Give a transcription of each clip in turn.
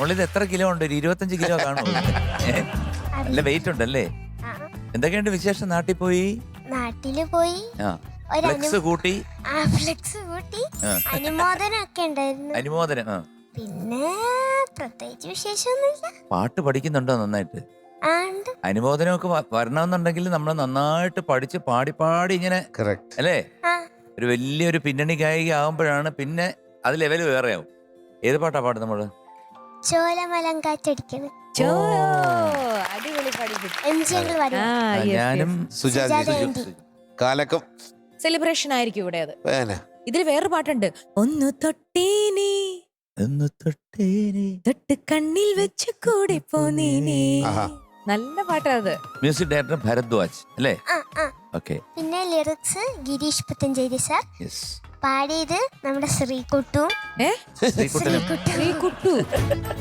ഉള്ളിൽ എത്ര കിലോ ഉണ്ട്? ഒരു ഇരുപത്തഞ്ച് കിലോ കാണുമോ? നല്ല വെയിറ്റ് ഉണ്ടല്ലേ? ആ, എന്തൊക്കെയുണ്ട് വിശേഷം? നാട്ടിൽ പോയി? നാട്ടിൽ പോയി. ആ. ഒരു ഫ്ലെക്സ് കൂട്ടി? ആ ഫ്ലെക്സ് കൂട്ടി. ആ. അനുമോദനമൊക്കെ ഉണ്ടായിരുന്നു. അനുമോദനം ആ. പിന്നെ പ്രത്യേകിച്ച് വിശേഷമൊന്നുമില്ല. പാട്ട് പഠിക്കുന്നുണ്ടോ നന്നായിട്ട്? ആണ്ട് അനുമോദനമൊക്കെ വ- വരണമെന്നുണ്ടെങ്കിൽ നമ്മൾ നന്നായിട്ട് പഠിച്ച് പാടി പാടി ഇങ്ങനെ കറക്റ്റ് അല്ലേ? ആ. ഒരു വലിയൊരു പിന്നണി ഗായിക ആകുമ്പോഴാണ് പിന്നെ അത് ലെവൽ വേറെയാവും. ഏത് പാട്ടാ പാട്ട് നമ്മൾ? ചോലമലം കാറ്റടിക്കണം ചോ, അടിപൊളി പഠിക്കും എം ജി അങ്കിൾ ആ, yes, ഞാനും സുജാത സുജാത ആന്റി. കാലക്കം. സെലിബ്രേഷൻ ആയിരിക്കും ഇവിടെ അത്. വേന. ഇതിൽ വേറൊരു പാട്ടുണ്ട്. ഒന്ന് തൊട്ടേനെ എന്ന് തൊട്ടേനെ തൊട്ട് കണ്ണിൽ വെച്ച് കൂടെ പോന്നേനെ. ആഹാ. നല്ല പാട്ടാ അത്. മ്യൂസിക് ഡയറക്ടർ ഭരദ്വാജ് അല്ലേ? ആ ആ. ഓക്കെ. പിന്നെ lyrics Gireesh Puthenchery sir. Yes പാടിയത് നമ്മുടെ ശ്രീകുട്ടും. ശ്രീകുട്ടു.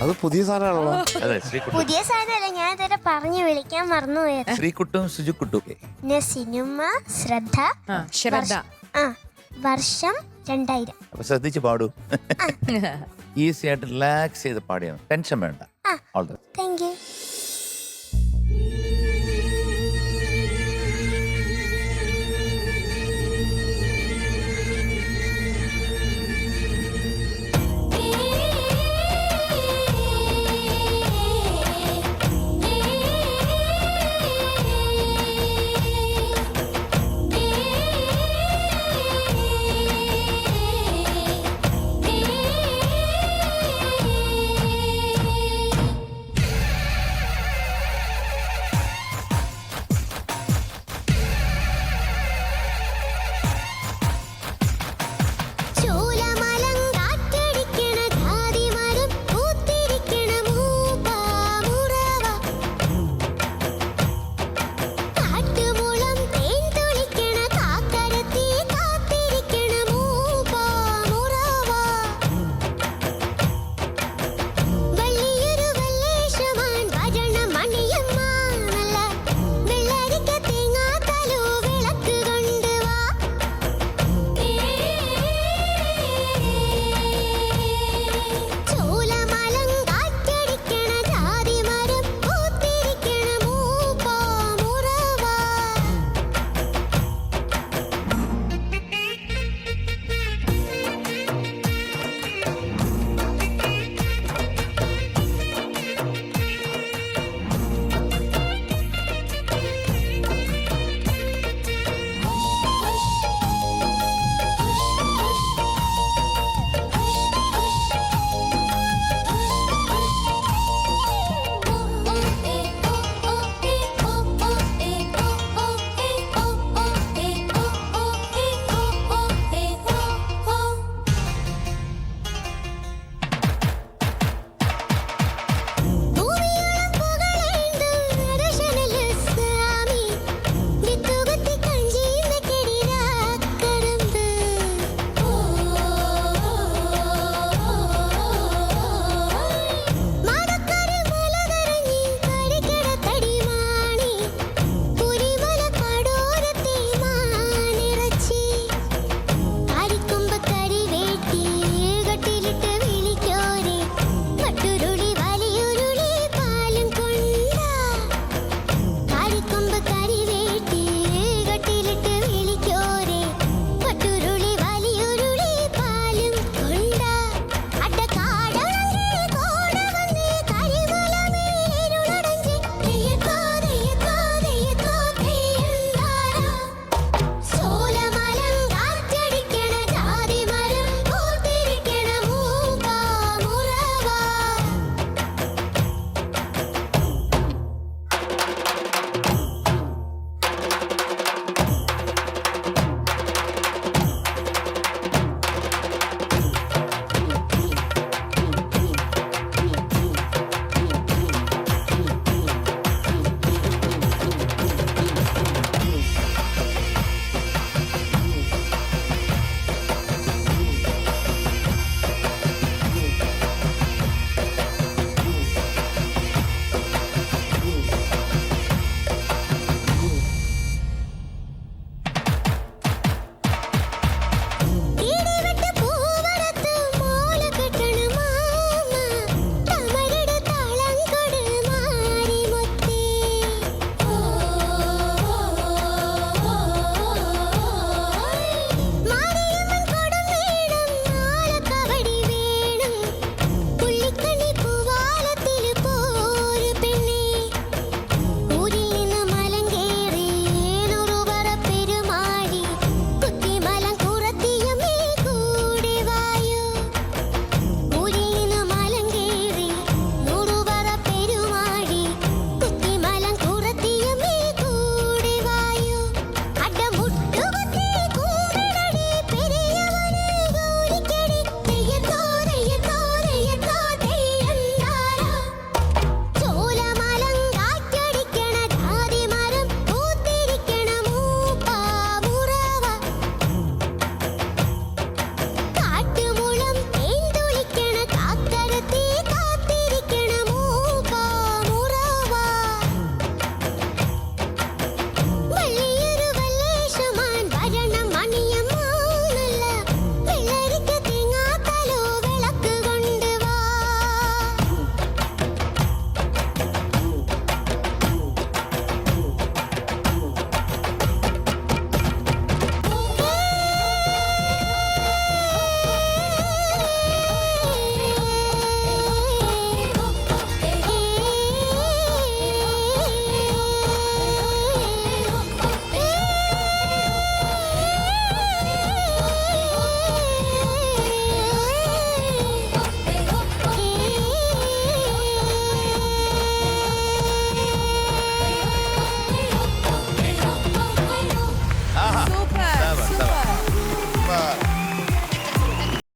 അത് പുതിയ സാധനമാണല്ലോ. അതെ ശ്രീകുട്ടൻ പുതിയ സാധനമല്ല ഞാൻ ഇതുവരെ പറഞ്ഞു വിളിക്കാൻ മറന്നുപോയത് ശ്രീകുട്ടും സുജുക്കുട്ടും. പിന്നെ സിനിമ ശ്രദ്ധ ആ, ശ്രദ്ധ. ആ വർഷം രണ്ടായിരം. അപ്പൊ ശ്രദ്ധിച്ച് പാടൂ. ഈസി ആയിട്ട് റിലാക്സ് ചെയ്ത് പാടിയാണ് ടെൻഷൻ വേണ്ട. ആ. All the thank U